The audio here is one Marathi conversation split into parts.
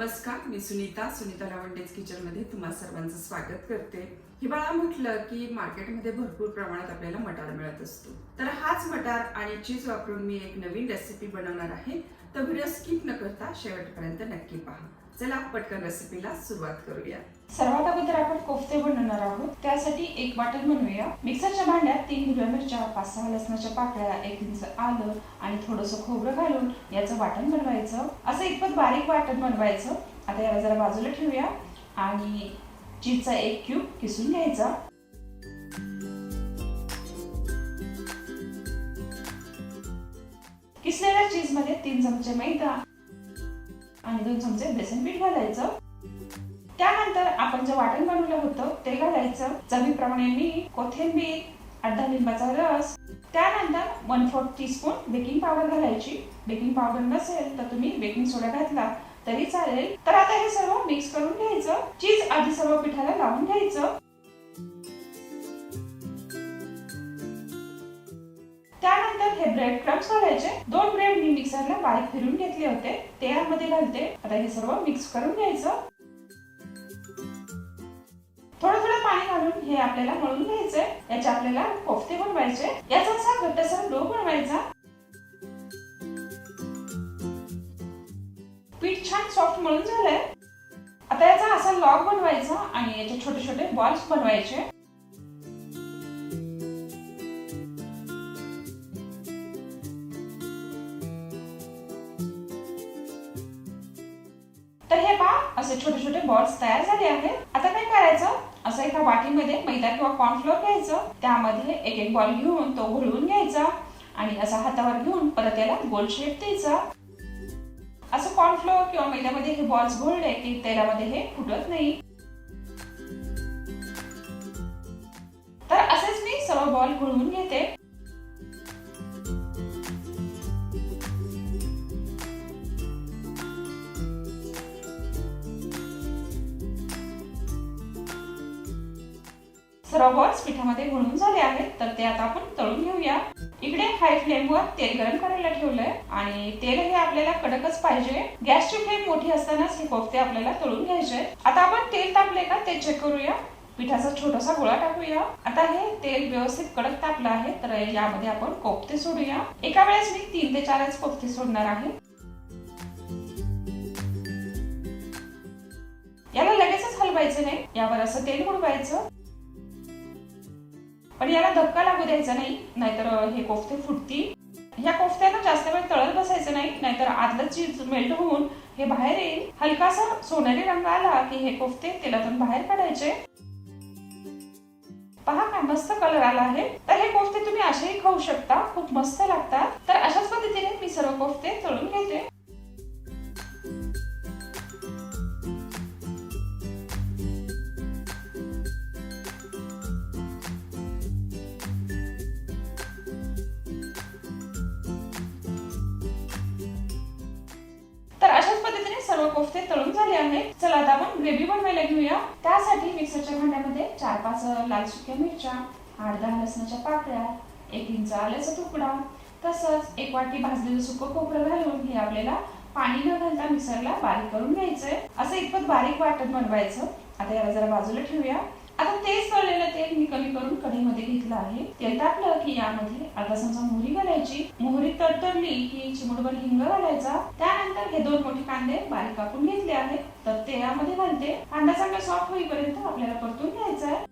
नमस्कार मी सुनीता सुनीता लावंडेज किचनमध्ये तुम्हा सर्वांचं स्वागत करते. हिवाळा म्हटलं की मार्केटमध्ये भरपूर प्रमाणात आपल्याला मटार मिळत असतो. तर हाच मटार आणि चीज वापरून मी एक नवीन रेसिपी बनवणार आहे. तर व्हिडिओ स्किप न करता शेवटपर्यंत नक्की पहा. चला पटकन रेसिपीला सुरुवात करूया. सर्वात अगोदर आपण कोफ्ते बनवणार आहोत. त्यासाठी एक वाटण बनवूया. मिक्सरच्या भांड्यात तीन हिरव्या मिरच्या पाच सहा लसणाच्या पाकळ्या एक इंच आलं आणि थोडंसं खोबरं घालून याचं वाटण बनवायचं. असं इतपत बारीक वाटण बनवायचं. आता याला जरा बाजूला ठेवूया आणि चीजचा एक क्यूब किसून घ्यायचा. किसलेल्या चीजमध्ये तीन चमचे मैदा आणि दोन चमचे बेसन पीठ घालायचं. त्यानंतर आपण जे वाटण बनवलं होतं ते घालायचं. चवीप्रमाणे मीठ कोथिंबीर अर्धा लिंबाचा रस. त्यानंतर one fourth teaspoon baking powder घालायची. बेकिंग पावडर नसेल तर तुम्ही बेकिंग सोडा घातला तरी चालेल. तर आता हे सर्व मिक्स करून घ्यायचं. चीज आधी सर्व पिठाला लावून घ्यायचं. त्यानंतर हे ब्रेड क्रम्स घालायचे. दोन मिक्सरला बारीक फिरून घेतले होते. ते यामध्ये घालते. आता हे सर्व मिक्स करून घ्यायचं. थोडं थोडं पाणी घालून हे आपल्याला मळून घ्यायचंय. याचे आपल्याला कोफ्ते बनवायचे. याचा असा घट्टसर डो बनवायचा. पीठ छान सॉफ्ट मळून झालंय. आता याचा असा लॉग बनवायचा आणि याचे छोटे छोटे बॉल्स बनवायचे. असे छोटे छोटे बॉल्स तयार झाले आहेत. आता काय करायचं? असं एका वाटीमध्ये मैदा किंवा कॉर्नफ्लोअर घ्यायचं. त्यामध्ये एक एक बॉल घेऊन तो घोळवून घ्यायचा आणि असा हातावर घेऊन परत याला गोल शेप द्यायचा. असं कॉर्नफ्लोअर किंवा मैद्यामध्ये हे बॉल्स घोळले की तेलामध्ये हे फुटत नाही. तर असेच मी सर्व बॉल घोळवून घेते. सर्व पिठामध्ये घोळून झाले आहेत. तर ते आता आपण तळून घेऊया. इकडे हाय फ्लेमवर तेल गरम करायला ठेवलंय. आणि तेल हे आपल्याला कडकच पाहिजे. गॅसची फ्लेम मोठी असतानाच हे कोफ्ते आपल्याला तळून घ्यायचे आता आपण तेल तापले का ते चेक करूया. पिठाचा छोटासा गोळा टाकूया. आता हे तेल व्यवस्थित कडक तापलं आहे तर यामध्ये आपण कोफ्ते सोडूया. एका वेळेस मी तीन ते चारच कोफ्ते सोडणार आहे. याला लगेचच हलवायचं नाही. यावर असं तेल बुडवायचं. पण याला धक्का लागू द्यायचा नाही नाहीतर हे कोफते फुटतील. ह्या कोफ्त्याला जास्त वेळ तळत बसायचं नाही नाहीतर आदलं चीज मेल्ट होऊन हे बाहेर येईल. हलकासा सोनेरी रंग आला की हे कोफते तेलातून बाहेर काढायचे. पहा काय मस्त कलर आला आहे. तर हे कोफ्ते तुम्ही असेही खाऊ शकता खूप मस्त लागतात. तर अशाच पद्धतीने मी सर्व कोफ्ते तळून घेते. सर्व कोफ्ते तळून झाले आहेत. चला आता आपण ग्रेव्ही बनवायला घेऊया. त्यासाठी मिक्सरच्या भांड्यामध्ये चार पाच लाल सुक्या मिरच्या आठ दहा लसणाच्या पाकळ्या एक इंच आल्याचा तुकडा तसंच एक वाटी भाजलेलं सुकं खोबरं घालून हे आपल्याला पाणी न घालता मिक्सरला बारीक करून घ्यायचंय. असं इतपत बारीक वाटत बनवायचं. आता याला जरा बाजूला ठेवूया. आता तेच तळलेलं तेल मी कमी करून कढईमध्ये घेतलं आहे. तेल टाकलं की यामध्ये अर्धा चमचा मोहरी घालायची. मोहरी तडतडली की चिमुडभर हिंग घालायचा. त्यानंतर हे दोन मोठे कांदे बारीक कापून घेतले आहेत. तर ते यामध्ये घालते. कांदा चांगला सॉफ्ट होईपर्यंत आपल्याला परतून घ्यायचा आहे.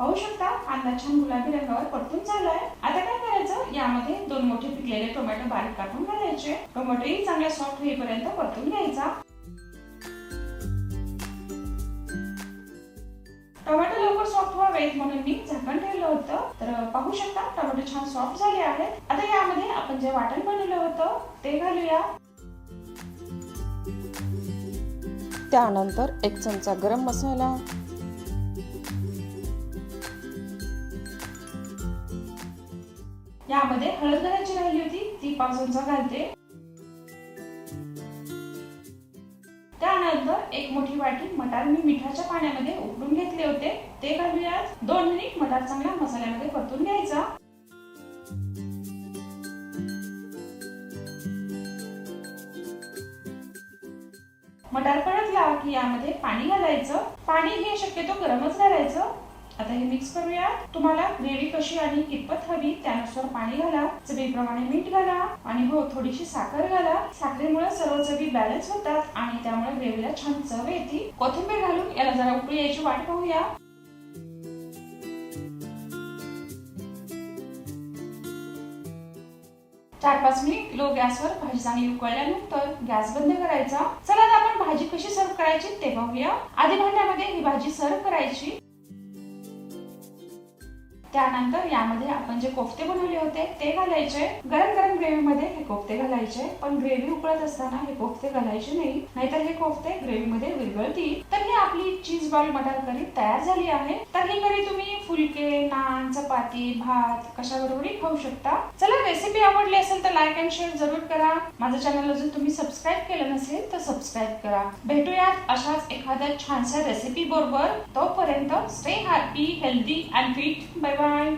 पाहू शकता कांदा छान गुलाबी रंगावर परतून झालाय. आता काय करायचं? यामध्ये दोन मोठे पिकलेले टोमॅटो बारीक कापून घालायचे. टोमॅटोही चांगला सॉफ्ट होईपर्यंत परतून घ्यायचा. टोमॅटो लवकर सॉफ्ट व्हावे म्हणून मी झाकण ठेवलं होतं. तर पाहू शकता टोमॅटो छान सॉफ्ट झाले आहेत. आता यामध्ये आपण जे वाटण बनवलं होतं ते घालूया. त्यानंतर एक चमचा गरम मसाला यामध्ये हळद घालायची राहिली होती ती पाच चमचा घालते. त्यानंतर एक मोठी वाटी मटार मी मिठाच्या पाण्यामध्ये उकडून घेतले होते. ते घालूयात. दोन मिनिट मटार चांगला मसाल्यामध्ये परतून घ्यायचा. मटार परतला की यामध्ये पाणी घालायचं. पाणी हे शक्यतो गरमच घालायचं आता हे मिक्स करूया तुम्हाला ग्रेव्ही कशी आणि कितपत हवी त्यानुसार पाणी घाला. चवीप्रमाणे मीठ घाला आणि हो थोडीशी साखर घाला. साखरेमुळे सर्व चवी बॅलन्स होतात आणि त्यामुळे ग्रेव्हीला छान चव येते. कोथिंबीर घालून याला जरा उकळी यायची वाट पाहूया. चार पाच मिनिट लो गॅसवर भाजी चांगली उकळल्यानंतर गॅस बंद करायचा. चला आता आपण भाजी कशी सर्व करायची ते पाहूया. आधी भांड्यामध्ये ही भाजी सर्व करायची. त्यानंतर यामध्ये आपण जे कोफ्ते बनवले होते ते घालायचे. गरम गरम ग्रेव्हीमध्ये हे कोफ्ते घालायचे. पण ग्रेव्ही उकळत असताना हे कोफ्ते घालायचे नाही. नाहीतर हे कोफ्ते ग्रेव्हीमध्ये विरघळतील. तर ही आपली चीज बॉल मटार करी तयार झाली आहे. तर ही करी तुम्ही फुलके नान चपाती भात कशाबरोबरही खाऊ शकता. चला रेसिपी आवडली असेल तर लाईक अँड शेअर जरूर करा. माझं चॅनल अजून तुम्ही सबस्क्राईब केलं नसेल तर सबस्क्राईब करा. भेटूयात अशाच एखाद्या छानशा रेसिपी बरोबर तोपर्यंत stay happy healthy and fit bye bye